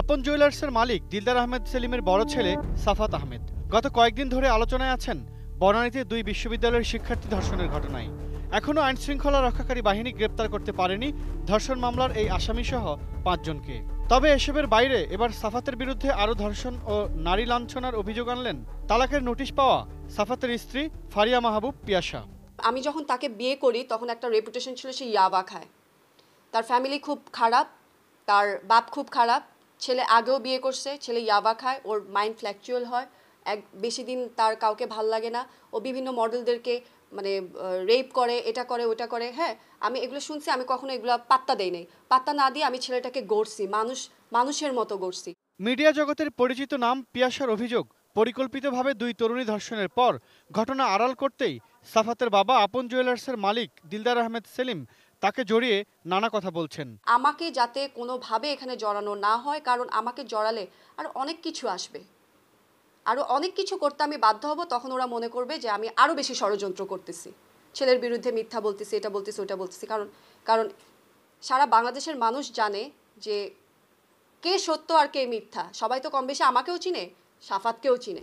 আপন জুয়েলার্সের মালিক দিলদার আহমেদ সেলিমের বড় ছেলে সাফাত আহমেদ। গত কয়েকদিন ধরে আলোচনায় আছেন বনানীতে দুই বিশ্ববিদ্যালয়ের শিক্ষার্থী ধর্ষণের ঘটনায়। এখনও আইন শৃঙ্খলা রক্ষাকারী বাহিনী গ্রেপ্তার করতে পারেনি ধর্ষণ মামলার এই আসামিসহ পাঁচজনকে। তবে এসবের বাইরে এবার সাফাতের বিরুদ্ধে আরও ধর্ষণ ও নারী লাঞ্ছনার অভিযোগ আনলেন তালাকের নোটিশ পাওয়া সাফাতের স্ত্রী ফারিয়া মাহবুব পিয়াসা। আমি যখন তাকে বিয়ে করি, তখন একটা রেপুটেশন ছিল সে ইয়াবা খায়। তার ফ্যামিলি খুব খারাপ, তার বাপ খুব খারাপ ছেলে আগেও বিয়ে করছে, ছেলে ইয়াবা খায়, ওর মাইন্ড ফ্ল্যাকচুয়াল হয়, এক, বেশি দিন তার কাউকে ভালো লাগে না, ও বিভিন্ন মডেলদেরকে মানে রেপ করে, এটা করে, ওটা করে হ্যাঁ আমি এগুলো শুনছি, আমি কখনো এগুলো পাত্তা দেই নাই। পাত্তা না দিয়ে আমি ছেলেটাকে গড়ছি, মানুষ, মানুষের মতো গড়ছি। মিডিয়া জগতের পরিচিত নাম পিয়াসার অভিযোগ, পরিকল্পিতভাবে দুই তরুণী ধর্ষণের পর, ঘটনা আড়াল করতেই সাফাতের বাবা আপন জুয়েলার্সের মালিক দিলদার আহমেদ সেলিম তাকে জড়িয়ে নানা কথা বলছেন। আমাকে যাতে কোনোভাবে এখানে জড়ানো না হয় কারণ আমাকে জড়ালে আর অনেক কিছু আসবে। আরও অনেক কিছু করতে আমি বাধ্য হব তখন ওরা মনে করবে যে আমি আরও বেশি ষড়যন্ত্র করতেছি। ছেলের বিরুদ্ধে মিথ্যা বলতেছি এটা বলতেছি ওটা বলতেছি কারণ কারণ সারা বাংলাদেশের মানুষ জানে যে কে সত্য আর কে মিথ্যা। সবাই তো কম বেশি আমাকেও চিনে সাফাতকেও চিনে।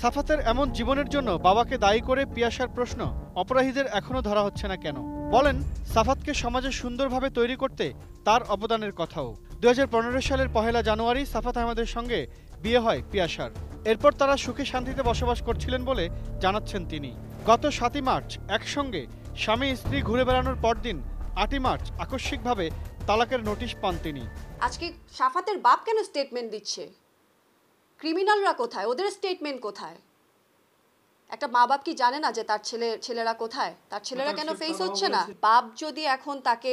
সাফাতের এমন জীবনের জন্য বাবাকে দায়ী করে পিয়াসার প্রশ্ন অপরাধীদের এখনও ধরা হচ্ছে না কেন? বলেন, সাফাতকে সমাজে সুন্দরভাবে তৈরি করতে তার অবদানের কথাও। দুই হাজার পনেরো সালের পহেলা জানুয়ারি সাফাত আহমেদের সঙ্গে বিয়ে হয় পিয়াসার। এরপর তারা সুখে শান্তিতে বসবাস করছিলেন বলে জানাচ্ছেন তিনি। গত সাতই মার্চ একসঙ্গে স্বামী স্ত্রী ঘুরে বেড়ানোর পরদিন আটই মার্চ আকস্মিকভাবে তালাকের নোটিশ পান তিনি। আজকে সাফাতের বাপ কেন স্টেটমেন্ট দিচ্ছে? ক্রিমিনালরা কোথায়? ওদের স্টেটমেন্ট কোথায়? একটা মা বাপ কি জানে না যে তার ছেলে ছেলেরা কোথায়? তার ছেলেরা কেন ফেস হচ্ছে না? বাপ যদি এখন তাকে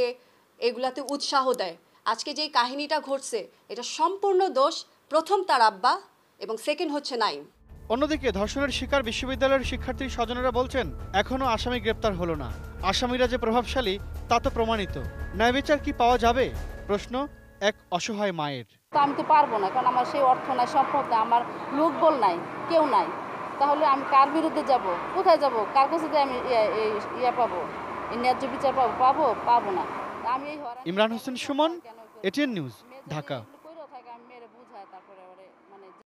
এগুলাতে উৎসাহ দেয় আজকে যেই কাহিনীটা ঘটছে এটা সম্পূর্ণ দোষ প্রথম তার আব্বা এবং সেকেন্ড হচ্ছে নাইম। অন্যদিকে ধর্ষণের শিকার বিশ্ববিদ্যালয়ের শিক্ষার্থী স্বজনেরা বলছেন এখনও আসামি গ্রেপ্তার হলো না। আসামিরা যে প্রভাবশালী তা তো প্রমাণিত। ন্যায়বিচার কি পাওয়া যাবে? প্রশ্ন এক অসহায় মায়ের। তো আমি তো পারব না কারণ আমার সেই অর্থ নাই সম্পদ নাই আমার লোকবল নাই কেউ নাই। তাহলে আমি কার বিরুদ্ধে যাব? কোথায় যাব? কার কাছে আমি ইয়া- পাবো? এই ন্যায্য বিচার পাবো? পাবো? পাবো না। আমি Imran Hossain Suman? ATN news Dhaka.